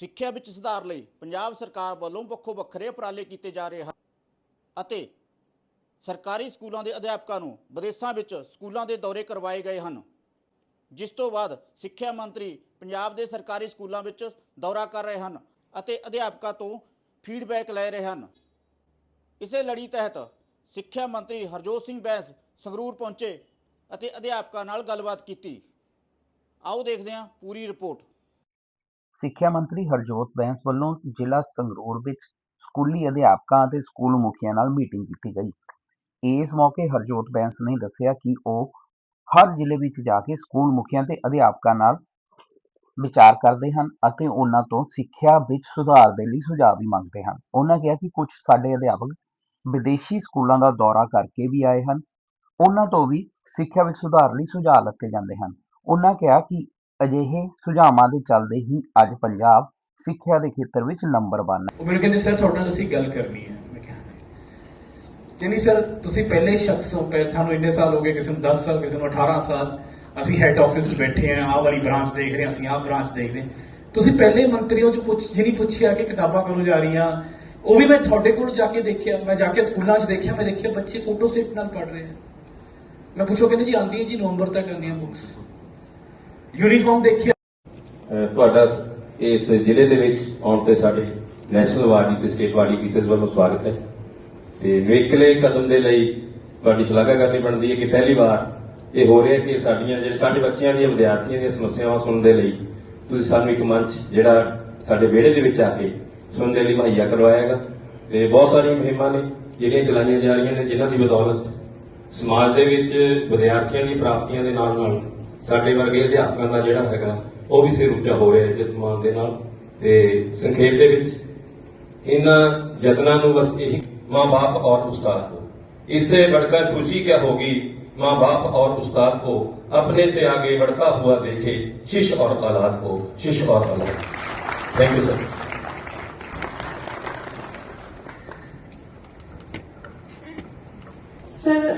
ਸਿੱਖਿਆ ਵਿੱਚ ਸੁਧਾਰ ਲਈ ਪੰਜਾਬ ਸਰਕਾਰ ਵੱਲੋਂ ਵੱਖੋ ਵੱਖਰੇ ਉਪਰਾਲੇ ਕੀਤੇ ਜਾ ਰਹੇ ਹਨ ਅਤੇ ਸਰਕਾਰੀ ਸਕੂਲਾਂ ਦੇ ਅਧਿਆਪਕਾਂ ਨੂੰ ਵਿਦੇਸ਼ਾਂ ਵਿੱਚ ਸਕੂਲਾਂ ਦੇ ਦੌਰੇ ਕਰਵਾਏ ਗਏ ਹਨ। ਜਿਸ ਤੋਂ ਬਾਅਦ ਸਿੱਖਿਆ ਮੰਤਰੀ ਪੰਜਾਬ ਦੇ ਸਰਕਾਰੀ ਸਕੂਲਾਂ ਵਿੱਚ ਦੌਰਾ ਕਰ ਰਹੇ ਹਨ ਅਤੇ ਅਧਿਆਪਕਾਂ ਤੋਂ ਫੀਡਬੈਕ ਲੈ ਰਹੇ ਹਨ। ਇਸੇ ਲੜੀ ਤਹਿਤ ਸਿੱਖਿਆ ਮੰਤਰੀ ਹਰਜੋਤ ਸਿੰਘ ਬੈਂਸ ਸੰਗਰੂਰ ਪਹੁੰਚੇ ਅਤੇ ਅਧਿਆਪਕਾਂ ਨਾਲ ਗੱਲਬਾਤ ਕੀਤੀ। ਆਓ ਦੇਖਦੇ ਹਾਂ ਪੂਰੀ ਰਿਪੋਰਟ। ਸਿੱਖਿਆ ਮੰਤਰੀ ਹਰਜੋਤ ਬੈਂਸ ਵੱਲੋਂ ਜ਼ਿਲ੍ਹਾ ਸੰਗਰੂਰ ਵਿੱਚ ਸਕੂਲੀ ਅਧਿਆਪਕਾਂ ਅਤੇ ਸਕੂਲ ਮੁਖੀਆਂ ਨਾਲ ਮੀਟਿੰਗ ਕੀਤੀ ਗਈ। ਇਸ ਮੌਕੇ ਹਰਜੋਤ ਬੈਂਸ ਨੇ ਦੱਸਿਆ ਕਿ ਉਹ ਹਰ ਜ਼ਿਲ੍ਹੇ ਵਿੱਚ ਜਾ ਕੇ ਸਕੂਲ ਮੁਖੀਆਂ ਤੇ ਅਧਿਆਪਕਾਂ ਨਾਲ ਵਿਚਾਰ ਕਰਦੇ ਹਨ ਅਤੇ ਉਹਨਾਂ ਤੋਂ ਸਿੱਖਿਆ ਵਿੱਚ ਸੁਧਾਰ ਦੇ ਲਈ ਸੁਝਾਅ ਵੀ ਮੰਗਦੇ ਹਨ। ਉਹਨਾਂ ਕਿਹਾ ਕਿ ਕੁਝ ਸਾਡੇ ਅਧਿਆਪਕ ਵਿਦੇਸ਼ੀ ਸਕੂਲਾਂ ਦਾ ਦੌਰਾ ਕਰਕੇ ਵੀ ਆਏ ਹਨ। ਉਹਨਾਂ ਤੋਂ ਵੀ ਸਿੱਖਿਆ ਵਿੱਚ ਸੁਧਾਰ ਲਈ ਸੁਝਾਅ ਲੱਤੇ ਜਾਂਦੇ ਹਨ। ਉਹਨਾਂ ਕਿਹਾ ਕਿ ਅਜਿਹੇ ਸੁਝਾਵਾਂ ਦੇ ਚੱਲਦੇ ਹੀ ਅੱਜ ਪੰਜਾਬ ਸਿੱਖਿਆ ਦੇ ਖੇਤਰ ਵਿੱਚ ਨੰਬਰ 1 ਹੈ। ਉਹ ਮੈਨੂੰ ਕਹਿੰਦੇ, ਸਰ, ਤੁਹਾਡੇ ਨਾਲ ਅਸੀਂ ਗੱਲ ਕਰਨੀ ਹੈ। ਮੈਂ ਕਿਹਾ ਕਹਿੰਦੀ ਸਰ, ਤੁਸੀਂ ਪਹਿਲੇ ਸ਼ਖਸ ਹੋ ਪਹਿਲੇ ਸਾਨੂੰ ਇੰਨੇ ਸਾਲ ਹੋ ਗਏ, ਕਿਸੇ ਨੂੰ 10 ਸਾਲ, ਕਿਸੇ ਨੂੰ 18 ਸਾਲ, ਅਸੀਂ ਹੈੱਡ ਆਫਿਸ 'ਚ ਬੈਠੇ ਆਂ ਆਹ ਵਾਲੀ ਬ੍ਰਾਂਚ ਦੇਖ ਰਹੇ ਅਸੀਂ ਆਹ ਬ੍ਰਾਂਚ ਦੇਖਦੇ ਹਾਂ। ਤੁਸੀਂ ਪਹਿਲੇ ਮੰਤਰੀ ਹੋ ਪੁੱਛ, ਜਿਹਨੀ ਪੁੱਛਿਆ ਕਿ ਕਿਤਾਬਾਂ ਕਦੋਂ ਜਾ ਰਹੀਆਂ, ਉਹ ਵੀ ਮੈਂ ਤੁਹਾਡੇ ਕੋਲ ਜਾ ਕੇ ਦੇਖਿਆ, ਮੈਂ ਜਾ ਕੇ ਸਕੂਲਾਂ 'ਚ ਦੇਖਿਆ, ਮੈਂ ਦੇਖਿਆ ਬੱਚੇ ਫੋਟੋ ਸਟੇਟ ਨਾਲ ਪੜ੍ਹ ਰਹੇ ਆ। ਮੈਂ ਪੁੱਛੋ, ਕਹਿੰਦੇ ਜੀ ਆਂਦੀ ਹੈ ਜੀ, ਨਵੰਬਰ ਤੱਕ ਆਉਂਦੀਆਂ ਬੁੱਕਸ ਯੂਨੀਫਾਰਮ ਦੇਖਿਆ ਤੁਹਾਡਾ ਇਸ ਜ਼ਿਲ੍ਹੇ ਦੇ ਵਿੱਚ ਆਉਣ ਤੇ ਸਾਡੇ ਨੈਸ਼ਨਲ ਵਾਰਡੀ ਤੇ ਸਟੇਟ ਵਾਰਡੀ ਟੀਚਰਸ ਵੱਲੋਂ ਸਵਾਗਤ ਹੈ। ਤੇ ਨਿਵੇਕਲੇ ਕਦਮ ਦੇ ਲਈ ਤੁਹਾਡੀ ਸ਼ਲਾਘਾ ਕਰਨੀ ਬਣਦੀ ਹੈ ਕਿ ਪਹਿਲੀ ਵਾਰ ਇਹ ਹੋ ਰਿਹਾ ਕਿ ਸਾਡੀਆਂ ਜਿਹੜੇ ਸਾਡੇ ਬੱਚਿਆਂ ਦੀਆਂ, ਵਿਦਿਆਰਥੀਆਂ ਦੀਆਂ ਸਮੱਸਿਆਵਾਂ ਸੁਣਨ ਦੇ ਲਈ ਤੁਸੀਂ ਸਾਨੂੰ ਇੱਕ ਮੰਚ ਜਿਹੜਾ ਸਾਡੇ ਵਿਹੜੇ ਦੇ ਵਿੱਚ ਆ ਕੇ ਸੁਣਨ ਦੇ ਲਈ ਮੁਹੱਈਆ ਕਰਵਾਇਆ ਹੈਗਾ। ਤੇ ਬਹੁਤ ਸਾਰੀਆਂ ਮੁਹਿੰਮਾਂ ਨੇ, ਜਿਹੜੀਆਂ ਚਲਾਈਆਂ ਜਾ ਰਹੀਆਂ ਨੇ, ਜਿਨ੍ਹਾਂ ਦੀ ਬਦੌਲਤ ਸਮਾਜ ਦੇ ਵਿੱਚ ਵਿਦਿਆਰਥੀਆਂ ਦੀ ਪ੍ਰਾਪਤੀਆਂ ਦੇ ਨਾਲ ਨਾਲ ਸਾਡੇ ਵਰਗੇ ਅਧਿਆਪਕਾਂ ਦਾ ਜਿਹੜਾ ਹੈਗਾ ਉਹ ਵੀ ਸਿਰ ਉੱਚਾ ਹੋ ਰਿਹਾ ਹੈ ਇੱਜ਼ਤ ਮਾਨ ਦੇ ਨਾਲ ਤੇ ਸੰਖੇਪ ਦੇ ਵਿੱਚ इन जतना नु बस यही माँ बाप और उस्ताद को इससे बढ़कर खुशी क्या होगी माँ बाप और उस्ताद को अपने से आगे बढ़ता हुआ देखे शिष्य और औलाद को शिष्य और औलाद थैंक यू सर ਸਰ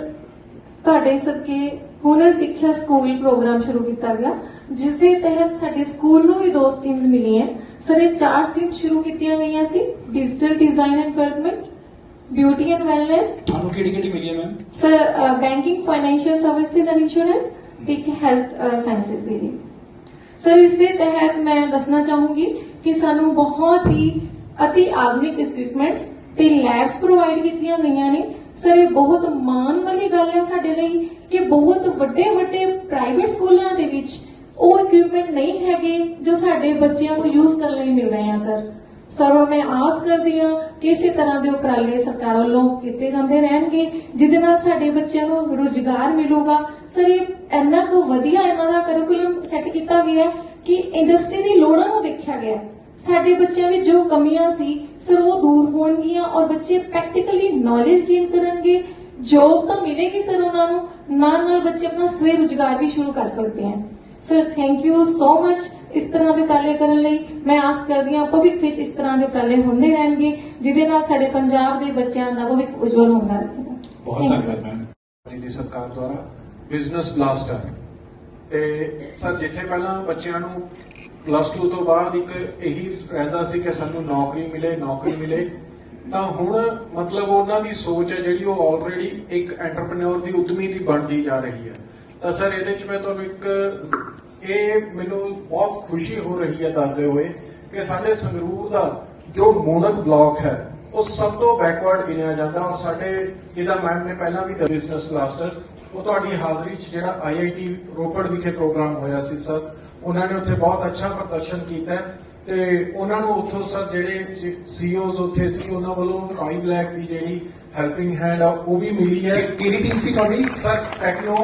ਤੁਹਾਡੇ ਸਦਕੇ ਹੁਨਰ ਸਿੱਖਿਆ ਸਕੂਲ ਪ੍ਰੋਗਰਾਮ ਸ਼ੁਰੂ ਕੀਤਾ ਗਿਆ ਜਿਸ ਦੇ ਤਹਿਤ ਸਾਡੇ ਸਕੂਲ ਨੂੰ ਵੀ ਦੋ ਸਟਰੀਮਸ ਮਿਲੀਆਂ। ਸਰ ਇਹ ਚਾਰ ਸਟਰੀਮਸ ਸ਼ੁਰੂ ਕੀਤੀਆਂ ਗਈਆਂ ਸੀ digital design and development beauty and wellness ਤੁਹਾਨੂੰ ਕਿਹੜੀ ਕਿਹੜੀ ਮਿਲੀ ਹੈ ma'am? Sir banking financial services and insurance ਤੇ ਹੈਲਥ ਸਾਇੰਸਿਸ ਦੀ ਜੀ। ਸਰ ਇਸ ਦੇ ਤਹਿਤ ਮੈਂ ਦੱਸਣਾ ਚਾਹੂੰਗੀ ਕਿ ਸਾਨੂੰ ਬਹੁਤ ਹੀ ਅਤੀ ਆਧੁਨਿਕ ਇਕਵਿਪਮੈਂਟਸ ਤੇ ਲੈਬਸ ਪ੍ਰੋਵਾਈਡ ਕੀਤੀਆਂ ਗਈਆਂ ਨੇ ਸਰ ਇਹ ਬਹੁਤ ਮਾਣ ਵਾਲੀ ਗੱਲ ਹੈ ਸਾਡੇ ਲਈ ਕਿ ਬਹੁਤ ਵੱਡੇ ਵੱਡੇ ਪ੍ਰਾਈਵੇਟ ਸਕੂਲਾਂ ਦੇ ਵਿੱਚ ਉਹ ਇਕਵਿਪਮੈਂਟ ਨਹੀਂ ਹੈਗੇ ਜੋ ਸਾਡੇ ਬੱਚਿਆਂ ਨੂੰ ਯੂਜ਼ ਕਰਨ ਲਈ ਮਿਲ ਰਹੇ ਆ ਸਰ ਸਰ ਮੈਂ ਆਸ ਕਰਦੀ ਹਾਂ ਕਿ ਇਸੇ ਤਰ੍ਹਾਂ ਦੇ ਉਪਰਾਲੇ ਸਰਕਾਰ ਵੱਲੋਂ ਕੀਤੇ ਜਾਂਦੇ ਰਹਿਣਗੇ, ਜਿਹਦੇ ਨਾਲ ਸਾਡੇ ਬੱਚਿਆਂ ਨੂੰ ਰੋਜ਼ਗਾਰ ਮਿਲੂਗਾ। ਸਰ ਇਹ ਇੰਨਾ ਕੁ ਵਧੀਆ ਇਹਨਾਂ ਦਾ ਕਰਿਕੂਲਮ ਸੈੱਟ ਕੀਤਾ ਗਿਆ ਕਿ ਇੰਡਸਟਰੀ ਦੀ ਲੋੜਾਂ ਨੂੰ ਦੇਖਿਆ ਗਿਆ। ਸਾਡੇ ਬੱਚਿਆਂ ਵਿੱਚ ਜੋ ਕਮੀਆਂ ਸੀ ਸਰ ਉਹ ਦੂਰ ਹੋਣਗੀਆਂ ਔਰ ਬੱਚੇ ਪ੍ਰੈਕਟੀਕਲੀ ਨੌਲੇਜ ਗੇਨ ਕਰਨਗੇ ਜੋਬ ਤਾਂ ਮਿਲੇਗੀ ਸਰ ਉਹਨਾਂ ਨੂੰ ਨਾਲ ਨਾਲ ਬੱਚੇ ਆਪਣਾ ਸਵੈ ਰੁਜ਼ਗਾਰ ਵੀ ਸ਼ੁਰੂ ਕਰ ਸਕਦੇ ਹਨ। Sir thank you so much ਇਸ ਤਰ੍ਹਾਂ ਦੇ ਉਪਰਾਲੇ ਕਰਨ ਲਈ। ਮੈਂ ਆਸ ਕਰਦੀ ਹਾਂ ਭਵਿੱਖ ਵਿੱਚ ਇਸ ਤਰ੍ਹਾਂ ਦੇ ਉਪਰਾਲੇ ਹੁੰਦੇ ਰਹਿਣਗੇ ਜਿਹਦੇ ਨਾਲ ਸਾਡੇ ਪੰਜਾਬ ਦੇ ਬੱਚਿਆਂ ਦਾ ਭਵਿੱਖ ਉਜਵਲ ਹੁੰਦਾ ਰਹੇਗਾ। ਬਹੁਤ ਧੰਨਵਾਦ. ਮੈਮ ਜੀ ਦੀ ਸਰਕਾਰ ਦੁਆਰਾ ਬਿਜ਼ਨਸ ਬਲਾਸਟਰ ਤੇ ਸਰ ਜਿੱਥੇ ਪਹਿਲਾਂ ਬੱਚਿਆਂ ਨੂੰ ਪਲੱਸ 2 ਤੋਂ ਬਾਅਦ ਇੱਕ ਇਹੀ ਰਹਿੰਦਾ ਸੀ ਕਿ ਸਾਨੂੰ ਨੌਕਰੀ ਮਿਲੇ ਨੌਕਰੀ ਮਿਲੇ। ਤਾਂ ਹੁਣ ਮਤਲਬ ਉਹਨਾਂ ਦੀ ਸੋਚ ਹੈ ਜਿਹੜੀ ਉਹ ਆਲਰੇਡੀ ਇੱਕ ਐਂਟਰਪ੍ਰੈਨਿਓਰ ਦੀ ਉਦਮੀ ਦੀ ਬਣਦੀ ਜਾ ਰਹੀ ਹੈ। ਤਾਂ ਸਰ, ਇਹਦੇ ਵਿੱਚ ਮੈਂ ਤੁਹਾਨੂੰ ਇੱਕ ਇਹ ਮੈਨੂੰ ਬਹੁਤ ਖੁਸ਼ੀ ਹੋ ਰਹੀ ਹੈ ਦੱਸਦੇ ਹੋਏ ਕਿ ਸਾਡੇ ਸੰਗਰੂਰ ਦਾ ਜੋ ਮੋਨਕ ਬਲਾਕ ਹੈ, ਉਹ ਸਭ ਤੋਂ ਬੈਕਵਰਡ ਗਿਣਿਆ ਜਾਂਦਾ ਔਰ ਸਾਡੇ ਜਿਹਦਾ ਮੈਮ ਨੇ ਪਹਿਲਾਂ ਵੀ ਬਿਜ਼ਨਸ ਕਲਾਸਟਰ ਉਹ ਤੁਹਾਡੀ ਹਾਜ਼ਰੀ 'ਚ ਜਿਹੜਾ ਆਈਆਈਟੀ ਰੋਪੜ ਵਿਖੇ ਪ੍ਰੋਗਰਾਮ ਹੋਇਆ ਸੀ, ਸਰ, ਉਹਨਾਂ ਨੇ ਉੱਥੇ ਬਹੁਤ ਅੱਛਾ ਪ੍ਰਦਰਸ਼ਨ ਕੀਤਾ ਤੇ ਉਹਨਾਂ ਨੂੰ ਉੱਥੋਂ ਸਰ ਜਿਹੜੇ ਸੀਈਓਜ਼ ਉੱਥੇ ਸੀ ਉਹਨਾਂ ਵੱਲੋਂ 5 ਲੱਖ ਦੀ ਜਿਹੜੀ ਹੈਲਪਿੰਗ ਹੈਂਡ ਆ ਉਹ ਵੀ ਮਿਲੀ ਹੈ। ਕਿਹੜੀ ਟੀਮ ਸੀ ਤੁਹਾਡੀ? ਸਰ ਟੈਕਨੋ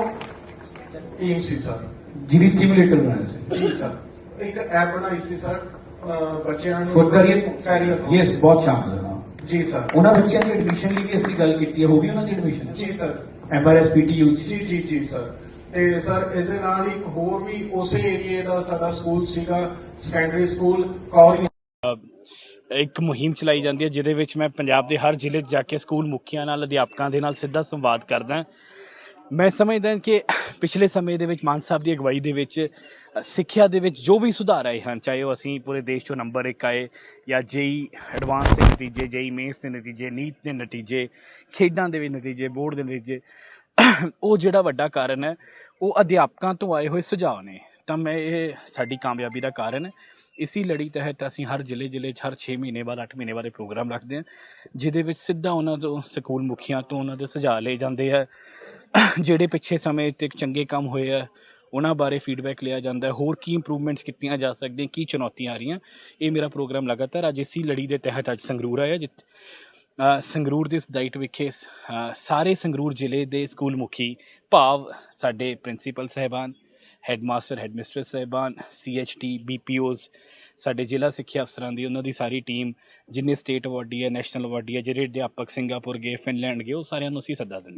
ਟੀਮ ਸੀ ਸਰ। ਜਿਹਦੀ ਸਟਿਮੂਲੇਟਰ ਬਣਾਇਆ ਸੀ। ਜੀ ਸਰ। ਇੱਕ ਐਪ ਬਣਾਈ ਸੀ ਸਰ ਬੱਚਿਆਂ ਨੂੰ ਫॉर ਕੈਰੀਅਰ ਕੈਰੀਅਰ ਯੈਸ ਬਹੁਤ ਸ਼ਾਨਦਾਰ। ਜੀ ਸਰ। ਉਹਨਾਂ ਬੱਚਿਆਂ ਦੀ ਐਡਮਿਸ਼ਨ ਲਈ ਵੀ ਅਸੀਂ ਗੱਲ ਕੀਤੀ ਹੈ ਹੋ ਗਈ ਉਹਨਾਂ ਦੀ ਐਡਮਿਸ਼ਨ ਜੀ ਸਰ। ਐਮਆਰਐਸ ਪੀਟੀਯੂ ਚ। ਜੀ ਜੀ ਜੀ ਸਰ। ਤੇ ਸਰ ਇਸ ਦੇ ਨਾਲ ਹੀ ਇੱਕ ਹੋਰ ਵੀ ਉਸੇ ਏਰੀਏ ਦਾ ਸਾਡਾ ਸਕੂਲ ਸੀਗਾ ਸੈਕੰਡਰੀ ਸਕੂਲ ਕੌਰੀਆਂ ਇੱਕ ਮੁਹਿੰਮ ਚਲਾਈ ਜਾਂਦੀ ਹੈ, ਜਿਹਦੇ ਵਿੱਚ ਮੈਂ ਪੰਜਾਬ ਦੇ ਹਰ ਜ਼ਿਲ੍ਹੇ 'ਚ ਜਾ ਕੇ ਸਕੂਲ ਮੁਖੀਆਂ ਨਾਲ, ਅਧਿਆਪਕਾਂ ਦੇ ਨਾਲ ਸਿੱਧਾ ਸੰਵਾਦ ਕਰਦਾ ਮੈਂ ਸਮਝਦਾ ਕਿ ਪਿਛਲੇ ਸਮੇਂ ਦੇ ਵਿੱਚ ਮਾਨ ਸਾਹਿਬ ਦੀ ਅਗਵਾਈ ਦੇ ਵਿੱਚ ਸਿੱਖਿਆ ਦੇ ਵਿੱਚ ਜੋ ਵੀ ਸੁਧਾਰ ਆਏ ਹਨ, ਚਾਹੇ ਉਹ ਅਸੀਂ ਪੂਰੇ ਦੇਸ਼ 'ਚੋਂ ਨੰਬਰ 1 ਆਏ, ਜਾਂ ਜੇਈ ਐਡਵਾਂਸ ਦੇ ਨਤੀਜੇ, ਜੇਈ ਮੇਨਸ ਦੇ ਨਤੀਜੇ, ਨੀਟ ਦੇ ਨਤੀਜੇ, ਖੇਡਾਂ ਦੇ ਵੀ ਨਤੀਜੇ, ਬੋਰਡ ਦੇ ਨਤੀਜੇ ਉਹ ਜਿਹੜਾ ਵੱਡਾ ਕਾਰਨ ਹੈ, ਉਹ ਅਧਿਆਪਕਾਂ ਤੋਂ ਆਏ ਹੋਏ ਸੁਝਾਅ ਨੇ। ਤਾਂ ਮੈਂ ਇਹ ਸਾਡੀ ਕਾਮਯਾਬੀ ਦਾ ਕਾਰਨ। ਹੈ ਇਸੀ ਲੜੀ ਤਹਿਤ ਅਸੀਂ ਹਰ ਜ਼ਿਲ੍ਹੇ ਜ਼ਿਲ੍ਹੇ 'ਚ ਹਰ 6 ਮਹੀਨੇ ਬਾਅਦ 8 ਮਹੀਨੇ ਬਾਅਦ ਇਹ ਪ੍ਰੋਗਰਾਮ ਰੱਖਦੇ ਹਾਂ, ਜਿਹਦੇ ਵਿੱਚ ਸਿੱਧਾ ਉਹਨਾਂ ਤੋਂ, ਸਕੂਲ ਮੁਖੀਆਂ ਤੋਂ ਉਹਨਾਂ ਦੇ ਸੁਝਾਅ ਲਏ ਜਾਂਦੇ ਆ। ਜਿਹੜੇ ਪਿੱਛੇ ਸਮੇਂ ਤੇ ਚੰਗੇ ਕੰਮ ਹੋਏ ਆ, ਉਹਨਾਂ ਬਾਰੇ ਫੀਡਬੈਕ ਲਿਆ ਜਾਂਦਾ ਹੈ। ਹੋਰ ਕੀ ਇੰਪਰੂਵਮੈਂਟਸ ਕੀਤੀਆਂ ਜਾ ਸਕਦੀਆਂ, ਕੀ ਚੁਣੌਤੀਆਂ ਆ ਰਹੀਆਂ, ਇਹ ਮੇਰਾ ਪ੍ਰੋਗਰਾਮ ਲਗਾਤਾਰ ਅੱਜ ਇਸੀ ਲੜੀ ਦੇ ਤਹਿਤ ਅੱਜ ਸੰਗਰੂਰ ਆਇਆ, ਜਿੱਥੇ ਸੰਗਰੂਰ ਦੀ ਸਦਾਈਟ ਵਿਖੇ ਸਾਰੇ ਸੰਗਰੂਰ ਜ਼ਿਲ੍ਹੇ ਦੇ ਸਕੂਲ ਮੁਖੀ ਭਾਵ ਸਾਡੇ ਪ੍ਰਿੰਸੀਪਲ ਸਹਿਬਾਨ, ਹੈਡਮਾਸਟਰ, ਹੈਡਮਿਸਟਰਸ ਸਹਿਬਾਨ ਸੀਐਚਟੀ ਬੀਪੀਓਜ਼ ਸਾਡੇ ਜ਼ਿਲ੍ਹਾ ਸਿੱਖਿਆ ਅਫਸਰਾਂ ਦੀ, ਉਹਨਾਂ ਦੀ ਸਾਰੀ ਟੀਮ, ਜਿੰਨੇ ਸਟੇਟ ਅਵਾਰਡੀ ਹੈ, ਨੈਸ਼ਨਲ ਅਵਾਰਡੀ ਹੈ, ਜਿਹੜੇ ਅਧਿਆਪਕ ਸਿੰਗਾਪੁਰ ਗਏ, ਫਿਨਲੈਂਡ ਗਏ, ਉਹ ਸਾਰਿਆਂ ਨੂੰ ਅਸੀਂ ਸੱਦਾ ਦਿੰਦੇ